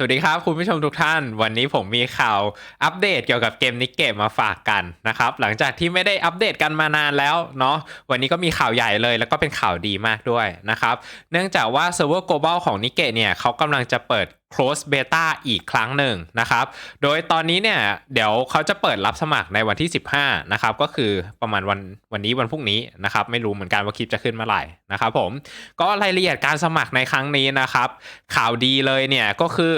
สวัสดีครับคุณผู้ชมทุกท่าน วันนี้ผมมีข่าวอัปเดตเกี่ยวกับเกมนิกเกมมาฝากกันนะครับ หลังจากที่ไม่ได้อัปเดตกันมานานแล้วเนาะวันนี้ก็มีข่าวใหญ่เลย แล้วก็เป็นข่าวดีมากด้วยนะครับ เนื่องจากว่าเซิร์ฟเวอร์ global ของนิกเกเนี่ยเขากำลังจะเปิด close beta อีกครั้งหนึ่งนะครับ โดยตอนนี้เนี่ยเดี๋ยวเขาจะเปิดรับสมัครในวันที่ 15 นะครับ ก็คือประมาณวันวันนี้วันพรุ่งนี้นะครับ ไม่รู้เหมือนกันว่าคลิปจะขึ้นเมื่อไหร่นะครับผม ก็รายละเอียดการสมัครในครั้งนี้นะครับ ข่าวดีเลยเนี่ยก็คือ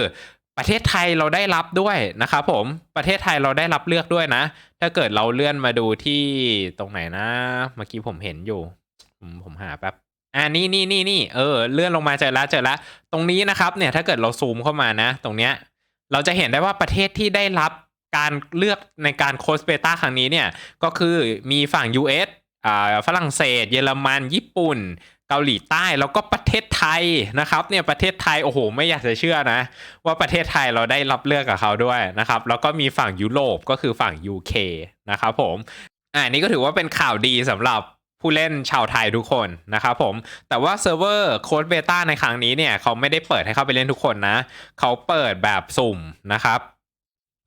ประเทศไทยเราได้รับด้วยนะครับผม ประเทศไทยเราได้รับเลือกด้วยนะ ถ้าเกิดเราเลื่อนมาดูที่ตรงไหนนะ เมื่อกี้ผมเห็นอยู่ ผมผมหาแป๊บ อ่านี่นี่นี่นี่เออ เลื่อนลงมาเจอแล้วเจอแล้วตรงนี้นะครับ เนี่ยถ้าเกิดเราซูมเข้ามานะ ตรงเนี้ย เราจะเห็นได้ว่าประเทศที่ได้รับการเลือกในการโคสเบต้าครั้งนี้เนี่ย ก็คือมีฝั่ง US อ่าฝรั่งเศส เยอรมัน ญี่ปุ่น เกาหลีใต้แล้วก็ประเทศไทยนะครับ เนี่ยประเทศไทยโอ้โห ไม่อยากจะเชื่อนะ ว่าประเทศไทยเราได้รับเลือกกับเขาด้วยนะครับ แล้วก็มีฝั่งยุโรปก็คือฝั่ง UK นะครับผมอ่านี่ก็ถือว่าเป็นข่าวดีสำหรับ ผู้เล่นชาวไทยทุกคนนะครับผม แต่ว่าเซิร์ฟเวอร์โค้ดเบต้าในครั้งนี้เนี่ย เขาไม่ได้เปิดให้เข้าไปเล่นทุกคนนะ เขาเปิดแบบสุ่มนะครับ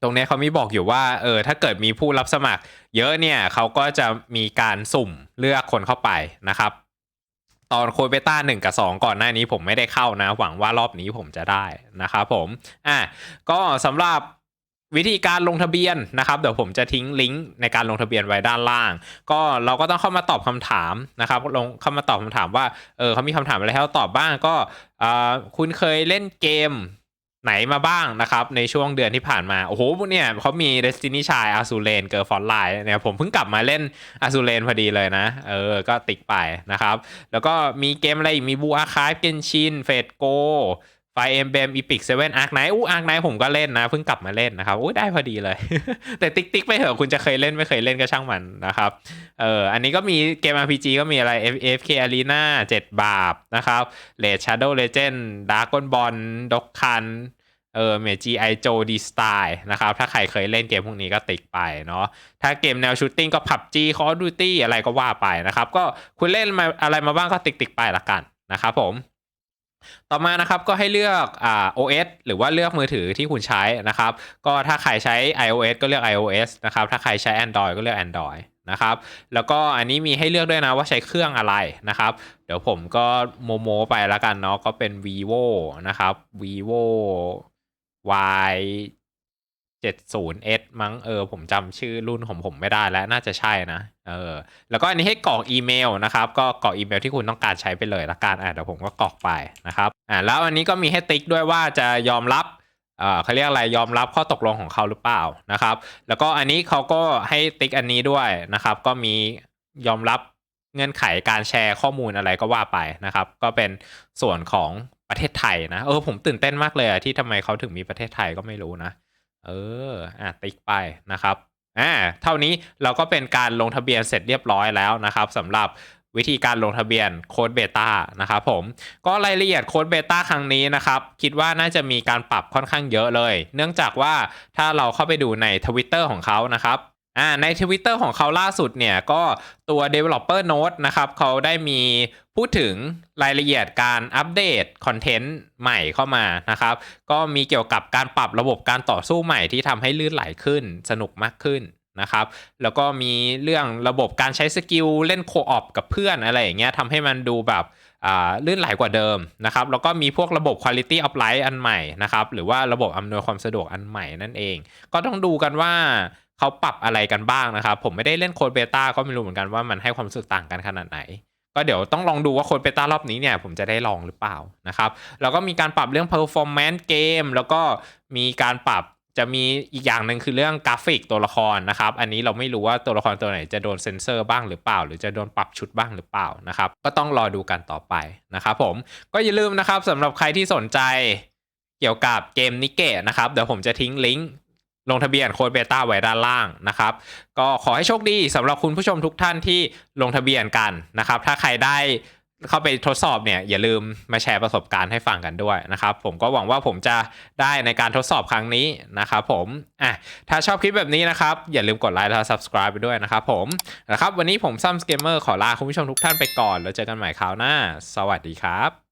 ตรงนี้เขามีบอกอยู่ว่า เออ ถ้าเกิดมีผู้รับสมัคร เยอะเนี่ย เขาก็จะมีการสุ่มเลือกคนเข้าไปนะครับ ตอนโค้ดเบต้าหนึ่งกับ 2 ก่อนหน้านี้ผมไม่ได้เข้านะ หวังว่ารอบนี้ผมจะได้นะครับผม อะ ก็สำหรับ วิธีการลงทะเบียนนะครับเดี๋ยวผมจะทิ้งลิงก์ในการลงทะเบียนไว้ด้านล่าง ก็เราก็ต้องเข้ามาตอบคำถามนะครับลงเข้ามาตอบคำถามว่าเออเขามีคำถามอะไรให้เราตอบบ้างก็อ่าคุณเคยเล่นเกมไหนมาบ้างนะครับในช่วงเดือนที่ผ่านมา โอ้โหเนี่ยเขามี Destiny ชายอาซูเลนเกอร์ฟอนไลน์เนี่ยผมเพิ่งกลับมาเล่นอาซูเลนพอดีเลยนะ เออ ก็ติ๊กไปนะครับ แล้วก็มีเกมอะไรอีกมีบูอาคาร์เกนชินเฟดโก ไฟเอ็มเบมอีพิกเซเว่นอาร์คไนอู้อาร์คไนผมก็เล่นนะเพิ่งกลับมาเล่นนะครับอู้ได้พอดีเลย แต่ติ๊กติ๊กไปเถอะคุณจะเคยเล่นไม่เคยเล่นก็ช่างมันนะครับเอออันนี้ก็มีเกม RPG ก็มีอะไร FK Arena 7 บาปนะครับ Red Shadow Legend Dragon Ball ด็อกคันเออเมจีไอโจดีสไตล์นะครับ ถ้าใครเคยเล่นเกมพวกนี้ก็ติ๊กไปเนาะถ้าเกมแนวชูตติ้งก็ PUBG Call of Duty อะไรก็ว่าไปนะครับ ก็คุณเล่นมาอะไรมาบ้างก็ติ๊กติ๊กไปละกันนะครับผม ต่อมานะครับก็ให้เลือกอ่า OS หรือว่าเลือกมือถือที่คุณใช้นะครับ ก็ถ้าใครใช้ iOS ก็เลือก iOS นะครับ ถ้าใครใช้ Android ก็เลือก Android นะครับ แล้วก็อันนี้มีให้เลือกด้วยนะว่าใช้เครื่องอะไรนะครับ เดี๋ยวผมก็โมโมไปแล้วกันเนาะก็เป็น vivo นะครับ vivo y 70s มั้งเออผมจำชื่อรุ่นของผมไม่ได้แล้วน่าจะใช่นะเออแล้วก็อันนี้ให้กรอกอีเมลนะครับ ก็กรอกอีเมลที่คุณต้องการใช้ไปเลยละกันอะเดี๋ยวผมก็กรอกไปนะครับอ่าแล้วอันนี้ก็มีให้ติ๊กด้วยว่าจะยอมรับอ่าเขาเรียกอะไรยอมรับข้อตกลงของเขาหรือเปล่านะครับ แล้วก็อันนี้เขาก็ให้ติ๊กอันนี้ด้วยนะครับ ก็มียอมรับเงื่อนไขการแชร์ข้อมูลอะไรก็ว่าไปนะครับ ก็เป็นส่วนของประเทศไทยนะเออผมตื่นเต้นมากเลยอะที่ทำไมเขาถึงมีประเทศไทยก็ไม่รู้นะ เออ อะติ๊กไปนะครับ อ่า เท่านี้เราก็เป็นการลงทะเบียนเสร็จเรียบร้อยแล้วนะครับสำหรับวิธีการลงทะเบียนโค้ดเบต้านะครับผมก็รายละเอียดโค้ดเบต้าครั้งนี้นะครับ คิดว่าน่าจะมีการปรับค่อนข้างเยอะเลย เนื่องจากว่าถ้าเราเข้าไปดูในทวิตเตอร์ของเขานะครับ อ่าในทวิตเตอร์ของเขาล่าสุดเนี่ยก็ตัว Developer Note นะครับเขาได้มีพูดถึงรายละเอียดการอัปเดตคอนเทนต์ใหม่เข้ามานะครับ ก็มีเกี่ยวกับการปรับระบบการต่อสู้ใหม่ที่ทำให้ลื่นไหลขึ้น สนุกมากขึ้นนะครับ แล้วก็มีเรื่องระบบการใช้สกิลเล่นโคออปกับเพื่อนอะไรอย่างเงี้ยทำให้มันดูแบบอ่าลื่นไหลกว่าเดิมนะครับ แล้วก็มีพวกระบบ Quality of Life อันใหม่นะครับ หรือว่าระบบอำนวยความสะดวกอันใหม่นั่นเอง ก็ต้องดูกันว่า เขาปรับอะไรกันบ้างนะครับ ผมไม่ได้เล่นโค้ดเบต้าก็ไม่รู้เหมือนกันว่ามันให้ความรู้สึกต่างกันขนาดไหน ก็เดี๋ยวต้องลองดูว่าโค้ดเบต้ารอบนี้เนี่ยผมจะได้ลองหรือเปล่านะครับ แล้วก็มีการปรับเรื่อง performance เกมแล้วก็มีการปรับจะมีอีกอย่างหนึ่งคือเรื่องกราฟิกตัวละครนะครับ อันนี้เราไม่รู้ว่าตัวละครตัวไหนจะโดนเซ็นเซอร์บ้างหรือเปล่า หรือจะโดนปรับชุดบ้างหรือเปล่านะครับ ก็ต้องรอดูกันต่อไปนะครับผมก็อย่าลืมนะครับสำหรับใครที่สนใจเกี่ยวกับเกมนิเกะนะครับ เดี๋ยวผมจะทิ้งลิงก์ ลงทะเบียนโค้ดเบต้าไว้ด้านล่างนะครับ ก็ขอให้โชคดีสำหรับคุณผู้ชมทุกท่านที่ลงทะเบียนกันนะครับ ถ้าใครได้เข้าไปทดสอบเนี่ยอย่าลืมมาแชร์ประสบการณ์ให้ฟังกันด้วยนะครับ ผมก็หวังว่าผมจะได้ในการทดสอบครั้งนี้นะครับผมอะถ้าชอบคลิปแบบนี้นะครับ อย่าลืมกดไลค์และ subscribe ไปด้วยนะครับผมนะครับวันนี้ผมซัมสเกมเมอร์ขอลาคุณผู้ชมทุกท่านไปก่อน แล้วเจอกันใหม่คราวหน้า สวัสดีครับ